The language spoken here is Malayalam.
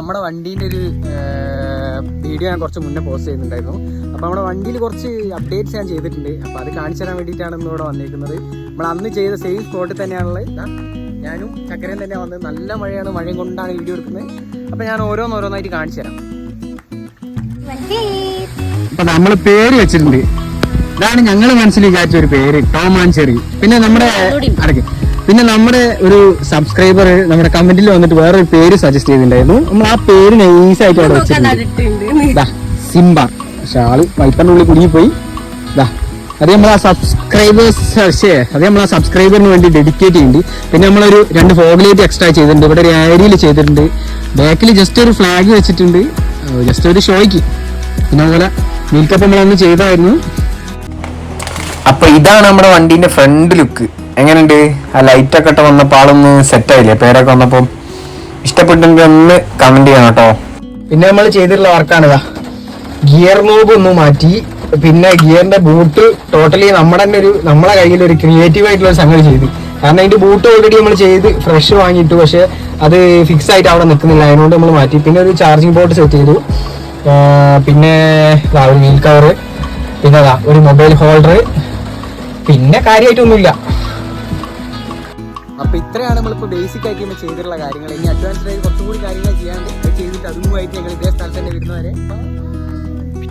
നമ്മുടെ വണ്ടീന്റെ ഒരു വീഡിയോ ഞാൻ കുറച്ച് മുന്നേ പോസ്റ്റ് ചെയ്യുന്നുണ്ടായിരുന്നു അപ്പോൾ നമ്മുടെ വണ്ടിയിൽ കുറച്ച് അപ്ഡേറ്റ്സ് ഞാൻ ചെയ്തിട്ടുണ്ട്. അപ്പോൾ അത് കാണിച്ചു തരാൻ വേണ്ടിയിട്ടാണ് ഇന്ന് ഇവിടെ വന്നിരിക്കുന്നത്. നമ്മൾ അന്ന് ചെയ്ത സെയിം സ്പോട്ടിൽ തന്നെയാണുള്ളത്. ഞാനും ചക്കരയും തന്നെ വന്നത് നല്ല മഴയാണ് മഴയും കൊണ്ടാണ് വീഡിയോ എടുക്കുന്നത്. അപ്പോൾ ഞാൻ ഓരോന്നോരോന്നായിട്ട് കാണിച്ചു തരാം. അപ്പൊ നമ്മൾ പേര് വെച്ചിട്ടുണ്ട്. ഇതാണ് ഞങ്ങൾ മനസ്സിൽ വിചാരിച്ച ഒരു പേര് ടോം ആൻഡ് ചെറി പിന്നെ നമ്മുടെ അടക്ക് പിന്നെ നമ്മുടെ ഒരു സബ്സ്ക്രൈബർ നമ്മുടെ കമന്റിൽ വന്നിട്ട് വേറൊരു പേര് സജസ്റ്റ് ചെയ്തിട്ടുണ്ടായിരുന്നു. നമ്മൾ ആ പേര് നൈസ് ആയിട്ട് അവിടെ വെച്ചിട്ടുണ്ട്. ദാ, സിംബ. പക്ഷെ ആൾ വൈപ്പറിന്റെ ഉള്ളിൽ കുടുങ്ങിപ്പോയി. ദാ അത് നമ്മൾ ആ സബ്സ്ക്രൈബേഴ്സ് അത് നമ്മൾ ആ സബ്സ്ക്രൈബറിന് വേണ്ടി ഡെഡിക്കേറ്റ് ചെയ്യുന്നുണ്ട് പിന്നെ നമ്മളൊരു രണ്ട് ഫോഗിലേറ്റ് എക്സ്ട്രാ ചെയ്തിട്ടുണ്ട്. ഇവിടെ ഒരു ഏരിയയിൽ ചെയ്തിട്ടുണ്ട്. ബാക്കിൽ ജസ്റ്റ് ഒരു ഫ്ലാഗ് വെച്ചിട്ടുണ്ട്. ജസ്റ്റ് ഒരു ഷോയ്ക്ക്. പിന്നെ അതുപോലെ മിൽക്കപ്പ് നമ്മളന്ന് ചെയ്തായിരുന്നു. അപ്പൊ ഇതാണ് നമ്മുടെ വണ്ടീന്റെ ഫ്രണ്ട് ലുക്ക് എങ്ങനെയുണ്ട്? ആ ലൈറ്റ് ഒക്കെ ഇട്ട് വന്നപ്പോൾ സെറ്റ് ആയില്ലേ? പേരൊക്കെ വന്നപ്പോൾ ഇഷ്ടപ്പെട്ടെങ്കിൽ ഒന്ന് കമന്റ് ചെയ്യണം കേട്ടോ. പിന്നെ നമ്മൾ ചെയ്തിട്ടുള്ള വർക്കാണിതാ ഗിയർ നോബ് ഒന്ന് മാറ്റി പിന്നെ ഗിയറിന്റെ ബൂട്ട് ടോട്ടലി നമ്മുടെ തന്നെ ഒരു നമ്മുടെ കയ്യിൽ ഒരു ക്രിയേറ്റീവ് ആയിട്ടുള്ള ഒരു സംഗതി ചെയ്തു. കാരണം അതിന്റെ ബൂട്ട് ഓൾറെഡി നമ്മൾ ചെയ്ത് ഫ്രഷ് വാങ്ങിയിട്ടു പക്ഷെ അത് ഫിക്സ് ആയിട്ട് അവിടെ നിൽക്കുന്നില്ല അതിനോട് നമ്മൾ മാറ്റി. പിന്നെ ഒരു ചാർജിങ് പോർട്ട് സെറ്റ് ചെയ്തു. പിന്നെ ഒരു വീൽ കവർ പിന്നെ ഒരു മൊബൈൽ ഹോൾഡർ പിന്നെ കാര്യമായിട്ടൊന്നുമില്ല. അപ്പൊ ഇത്രയാണ് നമ്മളിപ്പോ ബേസിക് ആയിട്ട് നമ്മൾ ചെയ്തിട്ടുള്ള കാര്യങ്ങൾ. ഇനി അഡ്വാൻസ്ഡ് ആയി കുറച്ചും കൂടി കാര്യങ്ങൾ ചെയ്യാണ്ട് ചെയ്തിട്ട് അതുമായിട്ട് ഞങ്ങൾ ഇതേ സ്ഥലത്ത് തന്നെ വരുന്നവരെ